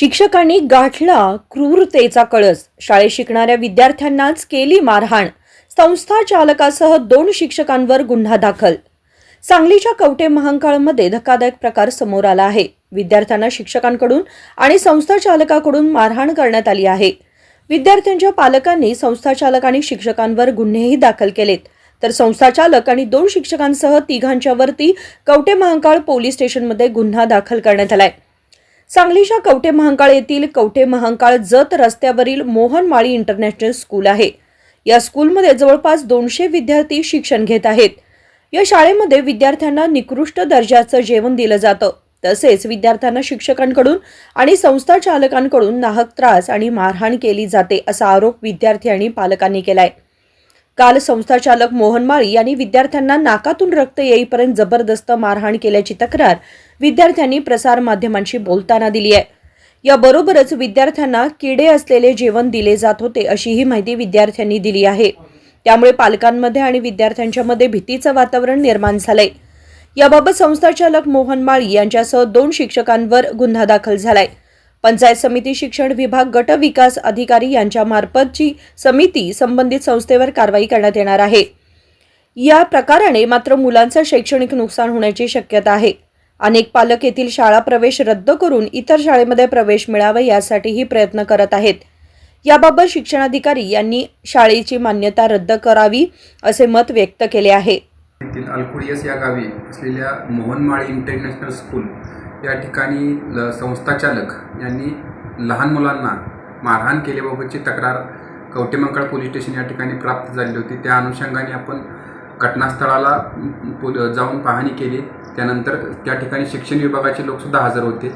शिक्षकांनी गाठला क्रूरतेचा कळस. शाळेत शिकणाऱ्या विद्यार्थ्यांनाच केली मारहाण. संस्था चालकासह दोन शिक्षकांवर गुन्हा दाखल. सांगलीच्या कवटे महांकाळमध्ये धक्कादायक प्रकार समोर आला आहे. विद्यार्थ्यांना शिक्षकांकडून आणि संस्था चालकाकडून मारहाण करण्यात आली आहे. विद्यार्थ्यांच्या पालकांनी संस्था चालक आणि शिक्षकांवर गुन्हेही दाखल केलेत. तर संस्था चालक आणि दोन शिक्षकांसह तिघांच्यावरती कवटे महांकाळ पोलीस स्टेशनमध्ये गुन्हा दाखल करण्यात आलाय. सांगलीच्या कवठे महांकाळ येथील कवठे महांकाळ जत रस्त्यावरील मोहन माळी इंटरनॅशनल स्कूल आहे. या स्कूलमध्ये जवळपास दोनशे विद्यार्थी शिक्षण घेत आहेत. या शाळेमध्ये विद्यार्थ्यांना निकृष्ट दर्जाचं जेवण दिलं जातं. तसेच विद्यार्थ्यांना शिक्षकांकडून आणि संस्था चालकांकडून नाहक त्रास आणि मारहाण केली जाते असा आरोप विद्यार्थी आणि पालकांनी केलाय. काल संस्थाचालक मोहन माळी यांनी विद्यार्थ्यांना नाकातून रक्त येईपर्यंत जबरदस्त मारहाण केल्याची तक्रार विद्यार्थ्यांनी प्रसारमाध्यमांशी बोलताना दिली आहे. याबरोबरच विद्यार्थ्यांना किडे असलेले जेवण दिले जात होते अशीही माहिती विद्यार्थ्यांनी दिली आहे. त्यामुळे पालकांमध्ये आणि विद्यार्थ्यांच्यामध्ये भीतीचं वातावरण निर्माण झालंय. याबाबत संस्थाचालक मोहन माळी यांच्यासह दोन शिक्षकांवर गुन्हा दाखल झालाय. पंचायत समिती शिक्षण विभाग गट विकास अधिकारी यांच्या मार्फतची समिती संबंधित संस्थेवर कारवाई करण्यात येणार आहे. या प्रकाराने मात्र मुलांचं शैक्षणिक नुकसान होण्याची शक्यता आहे. अनेक पालक येथील शाळा प्रवेश रद्द करून इतर शाळेमध्ये प्रवेश मिळावा यासाठीही प्रयत्न करत आहेत. याबाबत शिक्षणाधिकारी यांनी शाळेची मान्यता रद्द करावी असे मत व्यक्त केले आहे. येथील अल्कुडियस या गावी असलेल्या मोहनमाळी इंटरनॅशनल स्कूल या ठिकाणी ल संस्थाचालक यांनी लहान मुलांना मारहाण केल्याबाबतची तक्रार कवटेमंकाळ पोलीस स्टेशन या ठिकाणी प्राप्त झाली होती. त्या अनुषंगाने आपण घटनास्थळाला पो जाऊन पाहणी केली. त्यानंतर त्या ठिकाणी शिक्षण विभागाचे लोकसुद्धा हजर होते.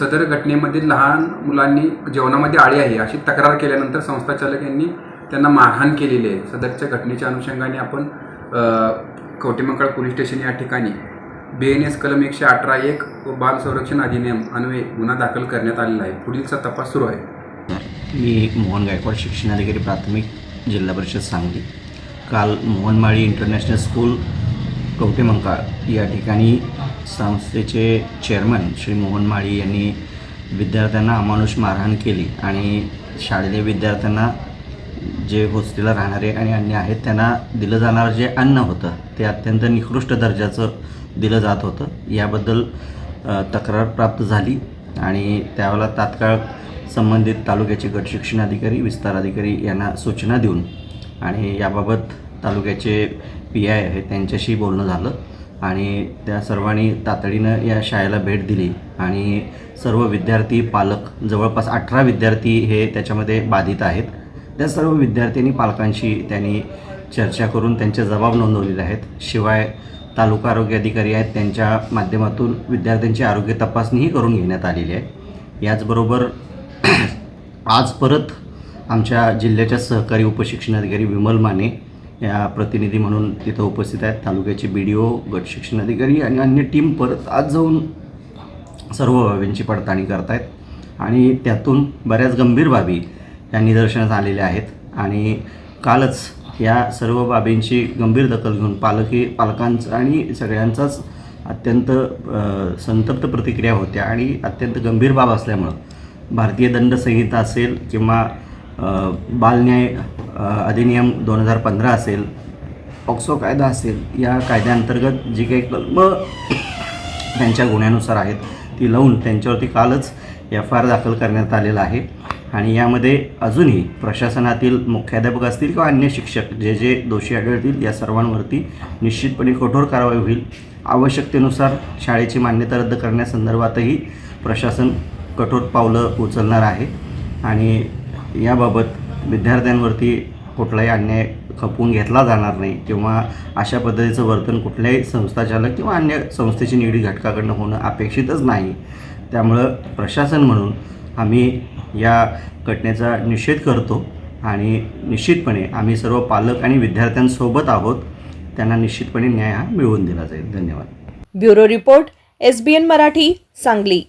सदर घटनेमध्ये लहान मुलांनी जेवणामध्ये आळी आहे अशी तक्रार केल्यानंतर संस्थाचालक यांनी त्यांना मारहाण केलेली आहे. सदरच्या घटनेच्या अनुषंगाने आपण अ, कवटेमंकाळ पोलीस स्टेशन या ठिकाणी बी एन एस कलम एकशे अठरा एक व बाल संरक्षण अधिनियम अन्वये गुन्हा दाखल करण्यात आलेला आहे. पुढीलचा तपास सुरू आहे. मी मोहन गायकवाड शिक्षणाधिकारी प्राथमिक जिल्हा परिषद सांगली. काल मोहनमाळी इंटरनॅशनल स्कूल कवटेमंकाळ या ठिकाणी संस्थेचे चेअरमन श्री मोहन माळी यांनी विद्यार्थ्यांना अमानुष मारहाण केली आणि शाळेतील विद्यार्थ्यांना जे होस्टेलला राहणारे आणि अन्य आहेत त्यांना दिलं जाणारं जे अन्न होतं ते अत्यंत निकृष्ट दर्जाचं दिलं जात होतं. याबद्दल तक्रार प्राप्त झाली आणि त्यावेळेला तात्काळ संबंधित तालुक्याचे गट शिक्षण अधिकारी विस्तार अधिकारी यांना सूचना देऊन आणि याबाबत तालुक्याचे पी आय आहे त्यांच्याशी बोलणं झालं आणि त्या सर्वांनी तातडीनं या शाळेला भेट दिली आणि सर्व विद्यार्थी पालक जवळपास अठरा विद्यार्थी हे त्याच्यामध्ये बाधित आहेत. त्या सर्व विद्यार्थ्यांनी पालकांशी त्यांनी चर्चा करून त्यांचे जबाब नोंदवलेले आहेत. शिवाय तालुका आरोग्य अधिकारी आहेत त्यांच्या माध्यमातून विद्यार्थ्यांची आरोग्य तपासणीही करून घेण्यात आलेली आहे. याचबरोबर आज परत आमच्या जिल्ह्याच्या सहकारी उपशिक्षणाधिकारी विमल माने या प्रतिनिधी म्हणून तिथं उपस्थित आहेत. तालुक्याचे बी डी ओ गट शिक्षणाधिकारी आणि अन्य टीम परत आज जाऊन सर्व बाबींची पडताळणी करत आहेत आणि त्यातून बऱ्याच गंभीर बाबी या निदर्शनास आलेल्या आहेत. आणि कालच या सर्व बाबींची गंभीर दखल घेऊन पालकी पालकांचं आणि सगळ्यांचाच अत्यंत संतप्त प्रतिक्रिया होत्या आणि अत्यंत गंभीर बाब असल्यामुळं भारतीय दंड संहिता असेल किंवा बालन्याय अधिनियम दोन हजार पंधरा असेल ऑक्सो कायदा असेल या कायद्याअंतर्गत जी काही कलम त्यांच्या गुन्ह्यानुसार आहेत ती लावून त्यांच्यावरती कालच एफ आय आर दाखल करण्यात आलेला आहे. आणि यामध्ये अजूनही प्रशासनातील मुख्याध्यापक असतील किंवा अन्य शिक्षक जे जे दोषी आढळतील या सर्वांवरती निश्चितपणे कठोर कारवाई होईल. आवश्यकतेनुसार शाळेची मान्यता रद्द करण्यासंदर्भातही प्रशासन कठोर पावलं उचलणार आहे. आणि याबाबत विद्यार्थ्यांवरती कुठलाही अन्याय खपवून घेतला जाणार नाही किंवा अशा पद्धतीचं वर्तन कुठल्याही संस्थाचालक किंवा अन्य संस्थेची निगडीत घटकाकडनं होणं अपेक्षितच नाही. त्यामुळं प्रशासन म्हणून आम्ही या घटनेचा निषेध करतो आणि निश्चितपणे आम्ही सर्व पालक आणि विद्यार्थ्यांसोबत आहोत. त्यांना निश्चितपणे न्याय हा मिळवून दिला जाईल. धन्यवाद. Bureau report S B N Marathi Sangli.